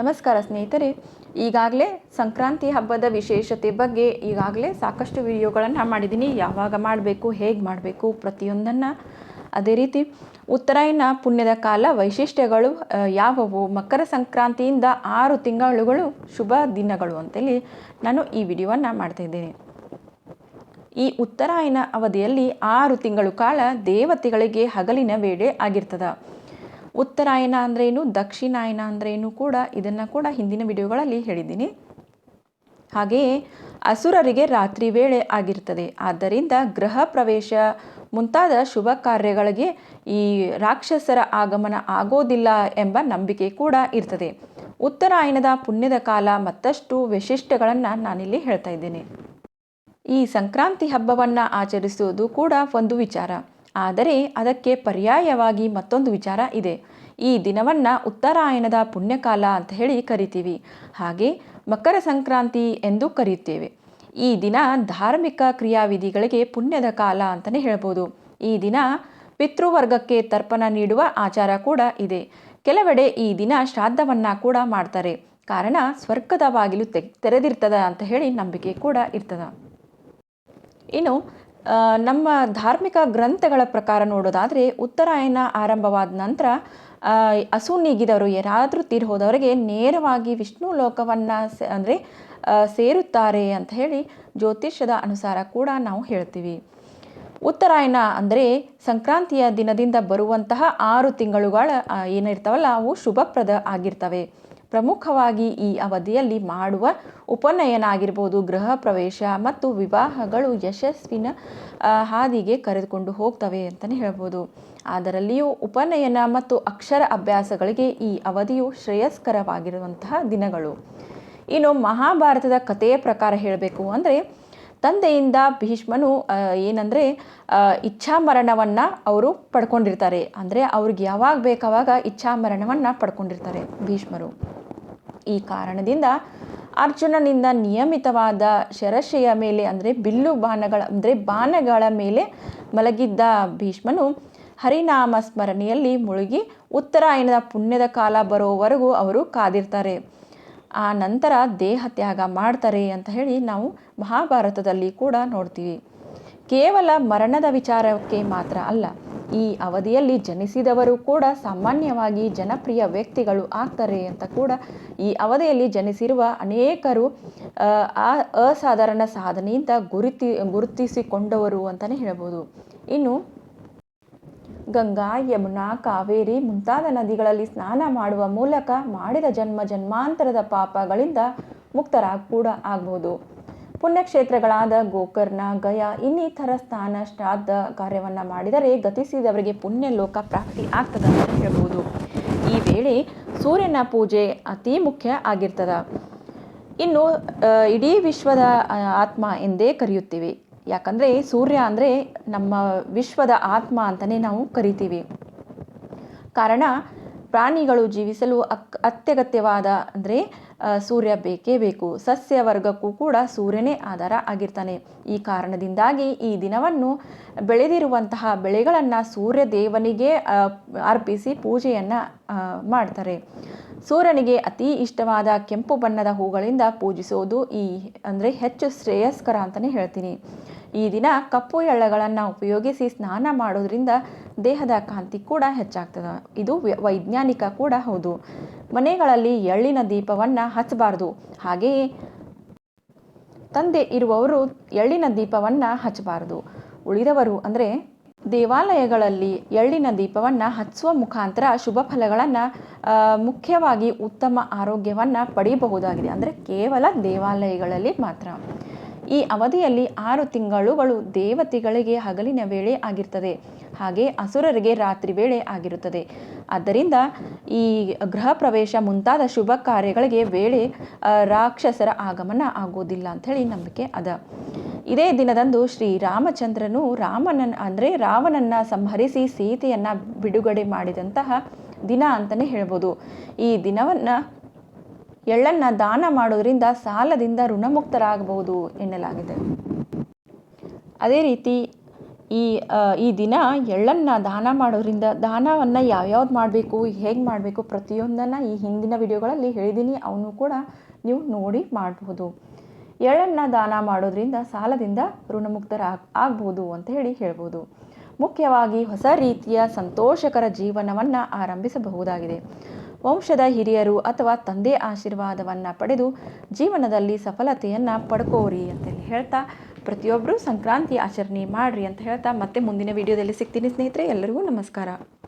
ನಮಸ್ಕಾರ ಸ್ನೇಹಿತರೆ. ಈಗಾಗಲೇ ಸಂಕ್ರಾಂತಿ ಹಬ್ಬದ ವಿಶೇಷತೆ ಬಗ್ಗೆ ಈಗಾಗಲೇ ಸಾಕಷ್ಟು ವಿಡಿಯೋಗಳನ್ನು ಮಾಡಿದ್ದೀನಿ. ಯಾವಾಗ ಮಾಡಬೇಕು, ಹೇಗೆ ಮಾಡಬೇಕು ಪ್ರತಿಯೊಂದನ್ನು ಅದೇ ರೀತಿ. ಉತ್ತರಾಯಣ ಪುಣ್ಯದ ಕಾಲ ವೈಶಿಷ್ಟ್ಯಗಳು ಯಾವುವು? ಮಕರ ಸಂಕ್ರಾಂತಿಯಿಂದ ಆರು ತಿಂಗಳುಗಳು ಶುಭ ದಿನಗಳು ಅಂತೇಳಿ ನಾನು ಈ ವಿಡಿಯೋವನ್ನು ಮಾಡ್ತಾಯಿದ್ದೇನೆ ಈ ಉತ್ತರಾಯಣ ಅವಧಿಯಲ್ಲಿ ಆರು ತಿಂಗಳು ಕಾಲ ದೇವತೆಗಳಿಗೆ ಹಗಲಿನ ವೇಳೆ ಆಗಿರ್ತದ. ಉತ್ತರಾಯಣ ಅಂದ್ರೇನು ದಕ್ಷಿಣಾಯನ ಅಂದ್ರೇನು ಕೂಡ ಇದನ್ನು ಕೂಡ ಹಿಂದಿನ ವಿಡಿಯೋಗಳಲ್ಲಿ ಹೇಳಿದ್ದೀನಿ. ಹಾಗೆಯೇ ಅಸುರರಿಗೆ ರಾತ್ರಿ ವೇಳೆ ಆಗಿರ್ತದೆ. ಆದ್ದರಿಂದ ಗೃಹ ಪ್ರವೇಶ ಮುಂತಾದ ಶುಭ ಕಾರ್ಯಗಳಿಗೆ ಈ ರಾಕ್ಷಸರ ಆಗಮನ ಆಗೋದಿಲ್ಲ ಎಂಬ ನಂಬಿಕೆ ಕೂಡ ಇರ್ತದೆ. ಉತ್ತರಾಯಣದ ಪುಣ್ಯದ ಕಾಲ ಮತ್ತಷ್ಟು ವೈಶಿಷ್ಟ್ಯಗಳನ್ನು ನಾನಿಲ್ಲಿ ಹೇಳ್ತಾ ಇದ್ದೇನೆ. ಈ ಸಂಕ್ರಾಂತಿ ಹಬ್ಬವನ್ನು ಆಚರಿಸುವುದು ಕೂಡ ಒಂದು ವಿಚಾರ. ಆದರೆ ಅದಕ್ಕೆ ಪರ್ಯಾಯವಾಗಿ ಮತ್ತೊಂದು ವಿಚಾರ ಇದೆ. ಈ ದಿನವನ್ನು ಉತ್ತರಾಯಣದ ಪುಣ್ಯಕಾಲ ಅಂತ ಹೇಳಿ ಕರಿತೀವಿ. ಹಾಗೆ ಮಕರ ಸಂಕ್ರಾಂತಿ ಎಂದು ಕರೆಯುತ್ತೇವೆ. ಈ ದಿನ ಧಾರ್ಮಿಕ ಕ್ರಿಯಾವಿಧಿಗಳಿಗೆ ಪುಣ್ಯದ ಕಾಲ ಅಂತಲೇ ಹೇಳ್ಬೋದು. ಈ ದಿನ ಪಿತೃವರ್ಗಕ್ಕೆ ತರ್ಪಣ ನೀಡುವ ಆಚಾರ ಕೂಡ ಇದೆ. ಕೆಲವೆಡೆ ಈ ದಿನ ಶ್ರಾದ್ದವನ್ನು ಕೂಡ ಮಾಡ್ತಾರೆ. ಕಾರಣ ಸ್ವರ್ಗದ ಬಾಗಿಲು ತೆರೆದಿರ್ತದ ಅಂತ ಹೇಳಿ ನಂಬಿಕೆ ಕೂಡ ಇರ್ತದ. ಇನ್ನು ನಮ್ಮ ಧಾರ್ಮಿಕ ಗ್ರಂಥಗಳ ಪ್ರಕಾರ ನೋಡೋದಾದರೆ ಉತ್ತರಾಯಣ ಆರಂಭವಾದ ನಂತರ ಹಸು ನೀಗಿದವರು ಯಾರಾದರೂ ತೀರ್ ಹೋದವರಿಗೆ ನೇರವಾಗಿ ವಿಷ್ಣು ಲೋಕವನ್ನು ಅಂದರೆ ಸೇರುತ್ತಾರೆ ಅಂತ ಹೇಳಿ ಜ್ಯೋತಿಷ್ಯದ ಅನುಸಾರ ಕೂಡ ನಾವು ಹೇಳ್ತೀವಿ. ಉತ್ತರಾಯಣ ಅಂದರೆ ಸಂಕ್ರಾಂತಿಯ ದಿನದಿಂದ ಬರುವಂತಹ ಆರು ತಿಂಗಳುಗಳ ಏನಿರ್ತಾವಲ್ಲ, ಅವು ಶುಭಪ್ರದ ಆಗಿರ್ತವೆ. ಪ್ರಮುಖವಾಗಿ ಈ ಅವಧಿಯಲ್ಲಿ ಮಾಡುವ ಉಪನಯನ ಆಗಿರ್ಬೋದು ಗೃಹ ಪ್ರವೇಶ ಮತ್ತು ವಿವಾಹಗಳು ಯಶಸ್ವಿನ ಹಾದಿಗೆ ಕರೆದುಕೊಂಡು ಹೋಗ್ತವೆ ಅಂತಲೇ ಹೇಳ್ಬೋದು. ಅದರಲ್ಲಿಯೂ ಉಪನಯನ ಮತ್ತು ಅಕ್ಷರ ಅಭ್ಯಾಸಗಳಿಗೆ ಈ ಅವಧಿಯು ಶ್ರೇಯಸ್ಕರವಾಗಿರುವಂತಹ ದಿನಗಳು. ಇನ್ನು ಮಹಾಭಾರತದ ಕಥೆಯ ಪ್ರಕಾರ ಹೇಳಬೇಕು ಅಂದರೆ, ತಂದೆಯಿಂದ ಭೀಷ್ಮನು ಏನಂದರೆ ಇಚ್ಛಾಮರಣವನ್ನು ಅವರು ಪಡ್ಕೊಂಡಿರ್ತಾರೆ. ಅಂದರೆ ಅವ್ರಿಗೆ ಯಾವಾಗ ಬೇಕಾವಾಗ ಇಚ್ಛಾಮರಣವನ್ನು ಪಡ್ಕೊಂಡಿರ್ತಾರೆ ಭೀಷ್ಮರು. ಕಾರಣದಿಂದ ಅರ್ಜುನನಿಂದ ನಿಯಮಿತವಾದ ಶರಶೆಯ ಮೇಲೆ ಅಂದರೆ ಬಿಲ್ಲು ಬಾಣಗಳ ಅಂದರೆ ಬಾಣಗಳ ಮೇಲೆ ಮಲಗಿದ್ದ ಭೀಷ್ಮನು ಹರಿನಾಮ ಸ್ಮರಣೆಯಲ್ಲಿ ಮುಳುಗಿ ಉತ್ತರಾಯಣದ ಪುಣ್ಯದ ಕಾಲ ಬರೋವರೆಗೂ ಅವರು ಕಾದಿರ್ತಾರೆ. ಆ ನಂತರ ದೇಹ ತ್ಯಾಗ ಮಾಡ್ತಾರೆ ಅಂತ ಹೇಳಿ ನಾವು ಮಹಾಭಾರತದಲ್ಲಿ ಕೂಡ ನೋಡ್ತೀವಿ. ಕೇವಲ ಮರಣದ ವಿಚಾರಕ್ಕೆ ಮಾತ್ರ ಅಲ್ಲ ಈ ಅವಧಿಯಲ್ಲಿ ಜನಿಸಿದವರು ಕೂಡ ಸಾಮಾನ್ಯವಾಗಿ ಜನಪ್ರಿಯ ವ್ಯಕ್ತಿಗಳು ಆಗ್ತಾರೆ ಅಂತ ಕೂಡ ಈ ಅವಧಿಯಲ್ಲಿ ಜನಿಸಿರುವ ಅನೇಕರು ಆ, ಅಸಾಧಾರಣ ಸಾಧನೆಯಿಂದ ಗುರುತಿ ಗುರುತಿಸಿಕೊಂಡವರು ಅಂತಲೇ ಹೇಳ್ಬೋದು. ಇನ್ನು ಗಂಗಾ ಯಮುನಾ ಕಾವೇರಿ ಮುಂತಾದ ನದಿಗಳಲ್ಲಿ ಸ್ನಾನ ಮಾಡುವ ಮೂಲಕ ಮಾಡಿದ ಜನ್ಮ ಜನ್ಮಾಂತರದ ಪಾಪಗಳಿಂದ ಮುಕ್ತರಾಗ ಕೂಡ ಆಗ್ಬೋದು. ಪುಣ್ಯಕ್ಷೇತ್ರಗಳಾದ ಗೋಕರ್ಣ, ಗಯಾ ಇನ್ನಿತರ ಸ್ಥಾನ ಶ್ರಾದ್ದ ಕಾರ್ಯವನ್ನು ಮಾಡಿದರೆ ಗತಿಸಿದವರಿಗೆ ಪುಣ್ಯ ಲೋಕ ಪ್ರಾಪ್ತಿ ಆಗ್ತದೆ ಅಂತ ಹೇಳ್ಬೋದು. ಈ ವೇಳೆ ಸೂರ್ಯನ ಪೂಜೆ ಅತಿ ಮುಖ್ಯ ಆಗಿರ್ತದ. ಇನ್ನು ಇಡೀ ವಿಶ್ವದ ಆತ್ಮ ಎಂದೇ ಕರೆಯುತ್ತೀವಿ. ಯಾಕಂದರೆ ಸೂರ್ಯ ಅಂದರೆ ನಮ್ಮ ವಿಶ್ವದ ಆತ್ಮ ಅಂತಲೇ ನಾವು ಕರಿತೀವಿ. ಕಾರಣ, ಪ್ರಾಣಿಗಳು ಜೀವಿಸಲು ಅತ್ಯಗತ್ಯವಾದ ಅಂದರೆ ಸೂರ್ಯ ಬೇಕೇ ಬೇಕು. ಸಸ್ಯ ವರ್ಗಕ್ಕೂ ಕೂಡ ಸೂರ್ಯನೇ ಆಧಾರ ಆಗಿರ್ತಾನೆ. ಈ ಕಾರಣದಿಂದಾಗಿ ಈ ದಿನವನ್ನು ಬೆಳೆದಿರುವಂತಹ ಬೆಳೆಗಳನ್ನು ಸೂರ್ಯ ದೇವನಿಗೆ ಅರ್ಪಿಸಿ ಪೂಜೆಯನ್ನು ಮಾಡ್ತಾರೆ. ಸೂರ್ಯನಿಗೆ ಅತಿ ಇಷ್ಟವಾದ ಕೆಂಪು ಬಣ್ಣದ ಹೂಗಳಿಂದ ಪೂಜಿಸೋದು ಈ, ಅಂದರೆ ಹೆಚ್ಚು ಶ್ರೇಯಸ್ಕರ ಅಂತಲೇ ಹೇಳ್ತೀನಿ. ಈ ದಿನ ಕಪ್ಪು ಎಳ್ಳಗಳನ್ನು ಉಪಯೋಗಿಸಿ ಸ್ನಾನ ಮಾಡೋದ್ರಿಂದ ದೇಹದ ಕಾಂತಿ ಕೂಡ ಹೆಚ್ಚಾಗ್ತದೆ. ಇದು ವೈಜ್ಞಾನಿಕ ಕೂಡ ಹೌದು. ಮನೆಗಳಲ್ಲಿ ಎಳ್ಳಿನ ದೀಪವನ್ನು ಹಚ್ಚಬಾರ್ದು. ಹಾಗೆಯೇ ತಂದೆ ಇರುವವರು ಎಳ್ಳಿನ ದೀಪವನ್ನು ಹಚ್ಚಬಾರದು. ಉಳಿದವರು ಅಂದರೆ ದೇವಾಲಯಗಳಲ್ಲಿ ಎಳ್ಳಿನ ದೀಪವನ್ನು ಹಚ್ಚುವ ಮುಖಾಂತರ ಶುಭ ಫಲಗಳನ್ನು ಮುಖ್ಯವಾಗಿ ಉತ್ತಮ ಆರೋಗ್ಯವನ್ನು ಪಡೆಯಬಹುದಾಗಿದೆ ಅಂದರೆ ಕೇವಲ ದೇವಾಲಯಗಳಲ್ಲಿ ಮಾತ್ರ. ಈ ಅವಧಿಯಲ್ಲಿ ಆರು ತಿಂಗಳುಗಳು ದೇವತೆಗಳಿಗೆ ಹಗಲಿನ ವೇಳೆ ಆಗಿರ್ತದೆ. ಹಾಗೆ ಅಸುರರಿಗೆ ರಾತ್ರಿ ವೇಳೆ ಆಗಿರುತ್ತದೆ. ಆದ್ದರಿಂದ ಈ ಗೃಹ ಪ್ರವೇಶ ಮುಂತಾದ ಶುಭ ಕಾರ್ಯಗಳಿಗೆ ವೇಳೆ ರಾಕ್ಷಸರ ಆಗಮನ ಆಗೋದಿಲ್ಲ ಅಂಥೇಳಿ ನಂಬಿಕೆ ಅದ. ಇದೇ ದಿನದಂದು ಶ್ರೀರಾಮಚಂದ್ರನು ರಾಮನನ್ನು ಅಂದರೆ ರಾವಣನ್ನ ಸಂಹರಿಸಿ ಸೀತೆಯನ್ನು ಬಿಡುಗಡೆ ಮಾಡಿದಂತಹ ದಿನ ಅಂತಲೇ ಹೇಳ್ಬೋದು. ಈ ದಿನವನ್ನು ಎಳ್ಳನ್ನು ದಾನ ಮಾಡೋದರಿಂದ ಸಾಲದಿಂದ ಋಣಮುಕ್ತರಾಗಬಹುದು ಎನ್ನಲಾಗಿದೆ. ಅದೇ ರೀತಿ ಈ ಈ ದಿನ ಎಳ್ಳನ್ನು ದಾನ ಮಾಡೋದ್ರಿಂದ ದಾನವನ್ನು ಯಾವ್ಯಾವ್ದು ಮಾಡಬೇಕು, ಹೇಗೆ ಮಾಡಬೇಕು ಪ್ರತಿಯೊಂದನ್ನು ಈ ಹಿಂದಿನ ವಿಡಿಯೋಗಳಲ್ಲಿ ಹೇಳಿದ್ದೀನಿ ಅವನು ಕೂಡ ನೀವು ನೋಡಿ ಮಾಡಬಹುದು ಎಳ್ಳನ್ನು ದಾನ ಮಾಡೋದ್ರಿಂದ ಸಾಲದಿಂದ ಋಣಮುಕ್ತರ ಆಗ್ಬೋದು ಅಂತ ಹೇಳಿ ಹೇಳ್ಬೋದು. ಮುಖ್ಯವಾಗಿ ಹೊಸ ರೀತಿಯ ಸಂತೋಷಕರ ಜೀವನವನ್ನು ಆರಂಭಿಸಬಹುದಾಗಿದೆ. ವಂಶದ ಹಿರಿಯರು ಅಥವಾ ತಂದೆ ಆಶೀರ್ವಾದವನ್ನು ಪಡೆದು ಜೀವನದಲ್ಲಿ ಸಫಲತೆಯನ್ನು ಪಡ್ಕೋರಿ ಅಂತೇಳಿ ಹೇಳ್ತಾ ಪ್ರತಿಯೊಬ್ಬರು ಸಂಕ್ರಾಂತಿ ಆಚರಣೆ ಮಾಡಿರಿ ಅಂತ ಹೇಳ್ತಾ ಮತ್ತೆ ಮುಂದಿನ ವಿಡಿಯೋದಲ್ಲಿ ಸಿಗ್ತೀನಿ ಸ್ನೇಹಿತರೆ, ಎಲ್ಲರಿಗೂ ನಮಸ್ಕಾರ.